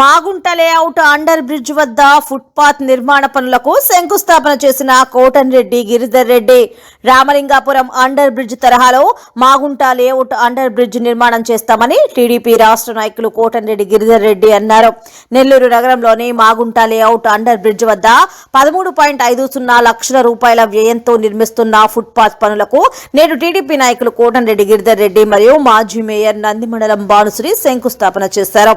Magunta layout under bridge వద్ద footpath నిర్మాణ పనులకు శంకుస్థాపన చేసిన కోటన్ రెడ్డి గిరిధర్ రెడ్డి. రామలింగాపురం అండర్ బ్రిడ్జ్ తరహాలో మాగుంట లేఅవుట్ అండర్ బ్రిడ్జ్ నిర్మాణం చేస్తామని టీడీపీ రాష్ట్ర నాయకులు కోటన్ రెడ్డి గిరిధర్ రెడ్డి అన్నారు. నెల్లూరు నగరంలోని మాగుంట లేఅవుట్ అండర్ బ్రిడ్జ్ వద్ద పదమూడు పాయింట్ ఐదు సున్నా లక్షల రూపాయల వ్యయంతో నిర్మిస్తున్న ఫుట్పాత్ పనులకు నేడు టీడీపీ నాయకులు కోటన్ రెడ్డి గిరిధర్ రెడ్డి మరియు మాజీ మేయర్ నందిమండలం భానుశ్రీ శంకుస్థాపన చేశారు.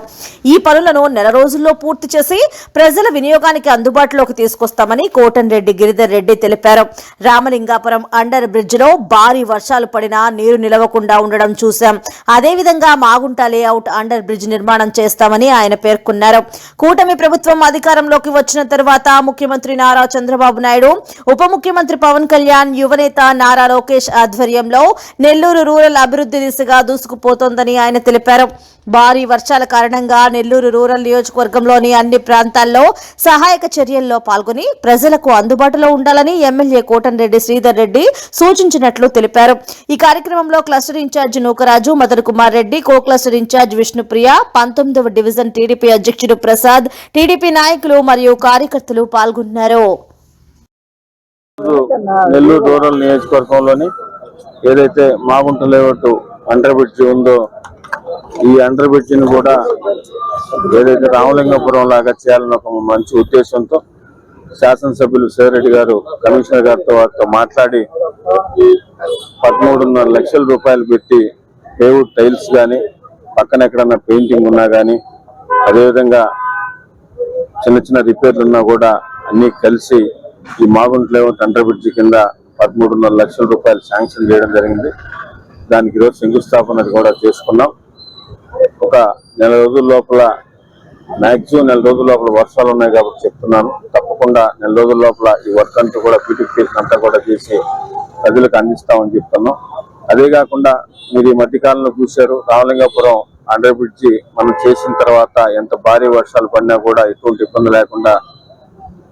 ఈ పనులను నెల రోజుల్లో పూర్తి చేసి ప్రజల వినియోగానికి అందుబాటులోకి తీసుకొస్తామని కోటన్ రెడ్డి గిరిధర్ రెడ్డి తెలిపారు. రామలింగాపురం అండర్ బ్రిడ్జ్లో భారీ వర్షాలు పడినా నీరు నిలవకుండా ఉండడం చూశాం. అదేవిధంగా మాగుంట లేఅవుట్ అండర్ బ్రిడ్జ్ నిర్మాణం చేస్తామని ఆయన పేర్కొన్నారు. కూటమి ప్రభుత్వం అధికారంలోకి వచ్చిన తర్వాత ముఖ్యమంత్రి నారా చంద్రబాబు నాయుడు ఉప ముఖ్యమంత్రి పవన్ కళ్యాణ్ యువనేత నారా లోకేష్ ఆధ్వర్యంలో నెల్లూరు రూరల్ అభివృద్ధి దిశగా దూసుకుపోతోందని ఆయన తెలిపారు. భారీ వర్షాల కారణంగా నెల్లూరు రూరల్ నియోజకవర్గంలోని అన్ని ప్రాంతాల్లో సహాయక చర్యల్లో పాల్గొని ప్రజలకు అందుబాటులో ఉండాలని ఎమ్మెల్యే కోటన్రెడ్డి శ్రీధర్ రెడ్డి సూచించినట్లు తెలిపారు. ఈ కార్యక్రమంలో cluster incharge Nookaraju Madan Kumar Reddy co cluster incharge Vishnupriya పంతొమ్మిదవ డివిజన్ టీడీపీ అధ్యక్షుడు ప్రసాద్ టీడీపీ నాయకులు మరియు కార్యకర్తలు పాల్గొన్నారు. నెల్లూరు రూరల్ నియోజకవర్గంలోని ఏదైతే మాగుంట లేవట్టు అండర్ బ్రిడ్జ్ ఉందో ఈ అండర్ బ్రిడ్జ్ని కూడా ఏదైతే రామలింగపురం లాగా చేయాలని ఒక మంచి ఉద్దేశంతో శాసనసభ్యులు సేరెడ్డి గారు కమిషనర్ గారితో వారితో మాట్లాడి పదమూడున్నర లక్షల రూపాయలు పెట్టి పేవుడ్ టైల్స్ కానీ పక్కన ఎక్కడన్నా పెయింటింగ్ ఉన్నా కానీ అదేవిధంగా చిన్న చిన్న రిపేర్లు ఉన్నా కూడా అన్నీ కలిసి ఈ మాగుంట్ లేఅవుట్ అండర్ బ్రిడ్జి కింద పదమూడున్నర లక్షల రూపాయలు శాంక్షన్ చేయడం జరిగింది. దానికి ఈరోజు శంకుస్థాపన కూడా చేసుకున్నాం. ఒక నెల రోజుల లోపల మ్యాక్సిమం నెల రోజుల లోపల వర్షాలు ఉన్నాయి కాబట్టి చెప్తున్నాను. తప్పకుండా నెల రోజుల లోపల ఈ వర్క్ అంతా కూడా బ్యూటిఫికేషన్ అంతా కూడా చేసి ప్రజలకు అందిస్తామని చెప్తున్నాం అదే కాకుండా మీరు ఈ మధ్యకాలంలో చూశారు రామలింగాపురం అండర్ బ్రిడ్జి మనం చేసిన తర్వాత ఎంత భారీ వర్షాలు పడినా కూడా ఎటువంటి ఇబ్బంది లేకుండా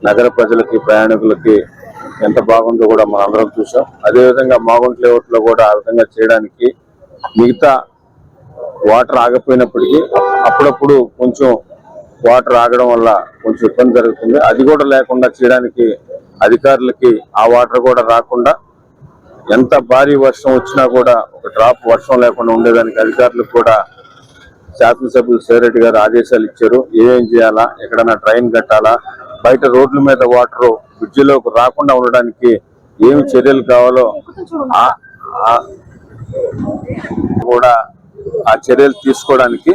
నగర ప్రజలకి ప్రయాణికులకి ఎంత బాగుందో కూడా మనం అందరం చూసాం అదేవిధంగా మాగుంట్ లేఅవుట్లో కూడా ఆ విధంగా చేయడానికి మిగతా వాటర్ ఆగపోయినప్పటికీ అప్పుడప్పుడు కొంచెం వాటర్ ఆగడం వల్ల కొంచెం ఇబ్బంది జరుగుతుంది. అది కూడా లేకుండా చేయడానికి అధికారులకి ఆ వాటర్ కూడా రాకుండా ఎంత భారీ వర్షం వచ్చినా కూడా ఒక డ్రాప్ వర్షం లేకుండా ఉండేదానికి అధికారులకు కూడా శాసనసభ్యులు శివరెడ్డి గారు ఆదేశాలు ఇచ్చారు. ఏమేం చేయాలా? ఎక్కడైనా ట్రైన్ కట్టాలా? బయట రోడ్ల మీద వాటర్ బ్రిడ్జిలోకి రాకుండా ఉండడానికి ఏమి చర్యలు కావాలో ఆ- ఆ- కూడా ఆ చర్యలు తీసుకోవడానికి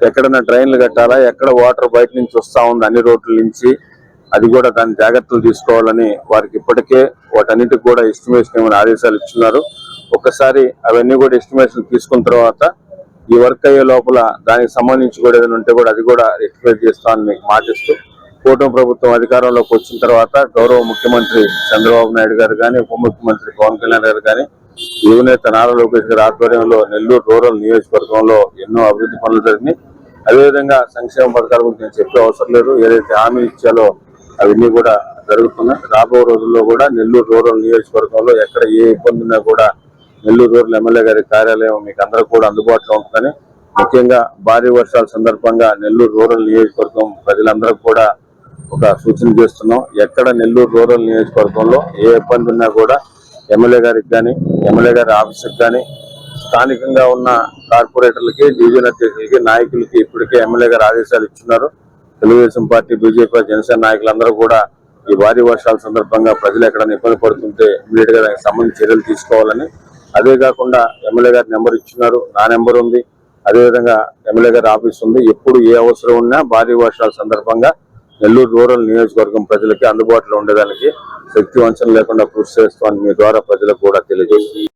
ఎక్కడన్నా ట్రైన్లు కట్టాలా ఎక్కడ వాటర్ బయట నుంచి వస్తూ ఉంది అన్ని రోడ్ల నుంచి అది కూడా దాని జాగ్రత్తలు తీసుకోవాలని వారికి ఇప్పటికే వాటన్నిటికి కూడా ఎస్టిమేషన్ ఏమైనా ఆదేశాలు ఇస్తున్నారు ఒక్కసారి అవన్నీ కూడా ఎస్టిమేషన్ తీసుకున్న తర్వాత ఈ వర్క్ అయ్యే లోపల దానికి సంబంధించి కూడా ఏదైనా ఉంటే కూడా అది కూడా ఎక్స్ప్లెయిన్ చేస్తామని మీకు మాటిస్తూ కూటమి ప్రభుత్వం అధికారంలోకి వచ్చిన తర్వాత గౌరవ ముఖ్యమంత్రి చంద్రబాబు నాయుడు గారు కానీ ఉప ముఖ్యమంత్రి పవన్ కళ్యాణ్ గారు కానీ యువనేత నారా లోకేష్ గారి ఆధ్వర్యంలో నెల్లూరు రూరల్ నియోజకవర్గంలో ఎన్నో అభివృద్ధి పనులు జరిగినాయి. అదేవిధంగా సంక్షేమ పథకాల గురించి నేను చెప్పే అవసరం లేదు. ఏదైతే హామీ ఇచ్చాలో అవన్నీ కూడా జరుగుతున్నాయి. రాబో రోజుల్లో కూడా నెల్లూరు రూరల్ నియోజకవర్గంలో ఎక్కడ ఏ ఇబ్బంది ఉన్నా కూడా నెల్లూరు రూరల్ ఎమ్మెల్యే గారి కార్యాలయం మీకు అందరికి కూడా అందుబాటులో ఉంటుందని ముఖ్యంగా భారీ వర్షాల సందర్భంగా నెల్లూరు రూరల్ నియోజకవర్గం ప్రజలందరికీ కూడా ఒక సూచన చేస్తున్నాం. ఎక్కడ నెల్లూరు రూరల్ నియోజకవర్గంలో ఏ ఇబ్బంది ఉన్నా కూడా ఎమ్మెల్యే గారికి కానీ ఎమ్మెల్యే గారి ఆఫీసుకి కానీ స్థానికంగా ఉన్న కార్పొరేటర్లకి డివిజన్ అధ్యక్షులకి నాయకులకి ఇప్పటికే ఎమ్మెల్యే గారు ఆదేశాలు ఇచ్చున్నారు. తెలుగుదేశం పార్టీ బీజేపీ జనసేన నాయకులందరూ కూడా ఈ భారీ వర్షాల సందర్భంగా ప్రజలు ఎక్కడైనా ఇబ్బంది పడుతుంటే ఇమీడియట్గా దానికి సంబంధించి చర్యలు తీసుకోవాలని. అదే కాకుండా ఎమ్మెల్యే గారి నెంబర్ ఇచ్చున్నారు. నా నెంబర్ ఉంది. అదేవిధంగా ఎమ్మెల్యే గారి ఆఫీస్ ఉంది. ఎప్పుడు ఏ అవసరం ఉన్నా భారీ వర్షాల సందర్భంగా నెల్లూరు రూరల్ నియోజకవర్గం ప్రజలకి అందుబాటులో ఉండేదానికి శక్తి వంచన లేకుండా కృషి చేస్తామని మీ ద్వారా ప్రజలకు కూడా తెలియజేస్తుంది.